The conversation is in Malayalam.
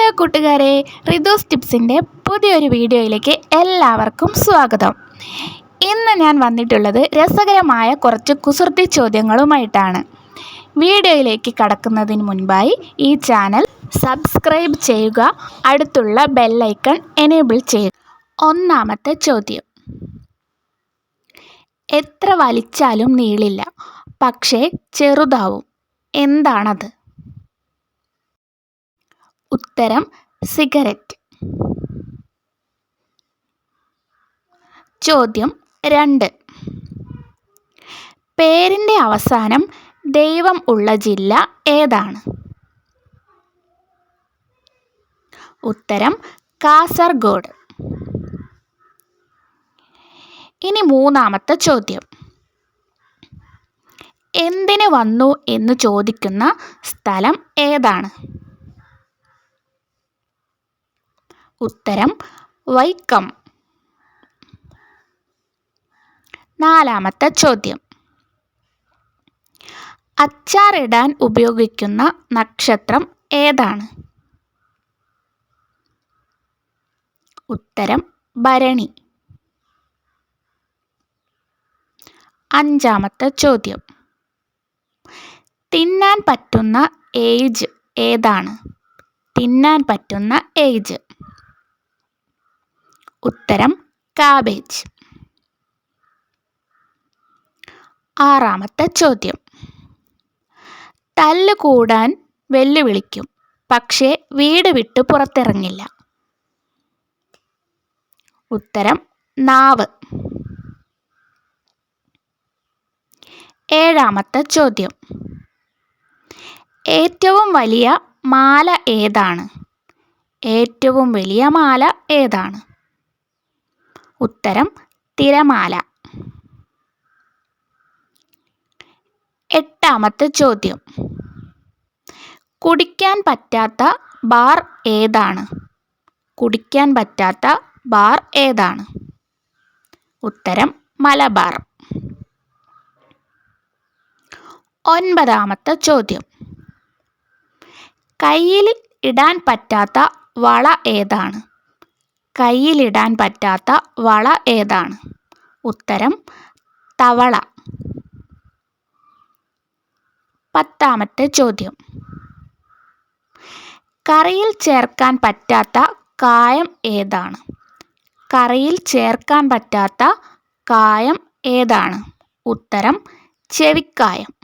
ഹലോ കൂട്ടുകാരെ റിദോസ് ടിപ്സിന്റെ പുതിയൊരു വീഡിയോയിലേക്ക് എല്ലാവർക്കും സ്വാഗതം. ഇന്ന് ഞാൻ വന്നിട്ടുള്ളത് രസകരമായ കുറച്ച് കുസൃതി ചോദ്യങ്ങളുമായിട്ടാണ്. വീഡിയോയിലേക്ക് കടക്കുന്നതിന് മുൻപായി ഈ ചാനൽ സബ്സ്ക്രൈബ് ചെയ്യുക അടുത്തുള്ള ബെല്ലൈക്കൺ എനേബിൾ ചെയ്യുക. ഒന്നാമത്തെ ചോദ്യം. എത്ര വലിച്ചാലും നീളില്ല പക്ഷേ ചെറുതാവും. എന്താണത്? ഉത്തരം സിഗരറ്റ്. ചോദ്യം രണ്ട്. പേരിന്റെ അവസാനം ദൈവം ഉള്ള ജില്ല ഏതാണ്? ഉത്തരം കാസർഗോഡ്. ഇനി മൂന്നാമത്തെ ചോദ്യം. എന്തിന് വന്നു എന്ന് ചോദിക്കുന്ന സ്ഥലം ഏതാണ്? ഉത്തരം വൈക്കം. നാലാമത്തെ ചോദ്യം. അച്ചാറിടാൻ ഉപയോഗിക്കുന്ന നക്ഷത്രം ഏതാണ്? ഉത്തരം ഭരണി. അഞ്ചാമത്തെ ചോദ്യം. തിന്നാൻ പറ്റുന്ന ഏജ് ഏതാണ്? തിന്നാൻ പറ്റുന്ന ഏജ്. ഉത്തരം കാബേജ് ആറാമത്തെ ചോദ്യം. തല്ല് കൂടാൻ വെല്ലുവിളിക്കും പക്ഷേ വീട് വിട്ട് പുറത്തിറങ്ങില്ല. ഉത്തരം നാവ്. ഏഴാമത്തെ ചോദ്യം. ഏറ്റവും വലിയ മാല ഏതാണ്? ഏറ്റവും വലിയ മാല ഏതാണ്? ഉത്തരം തിരമാല. എട്ടാമത്തെ ചോദ്യം. കുടിക്കാൻ പറ്റാത്ത ബാർ ഏതാണ്? കുടിക്കാൻ പറ്റാത്ത ബാർ ഏതാണ്? ഉത്തരം മലബാർ. ഒൻപതാമത്തെ ചോദ്യം. കയ്യിൽ ഇടാൻ പറ്റാത്ത വള ഏതാണ്? കയ്യിലിടാൻ പറ്റാത്ത വള ഏതാണ്? ഉത്തരം തവള. പത്താമത്തെ ചോദ്യം. കറിയിൽ ചേർക്കാൻ പറ്റാത്ത കായം ഏതാണ്? കറിയിൽ ചേർക്കാൻ പറ്റാത്ത കായം ഏതാണ്? ഉത്തരം ചെവിക്കായം.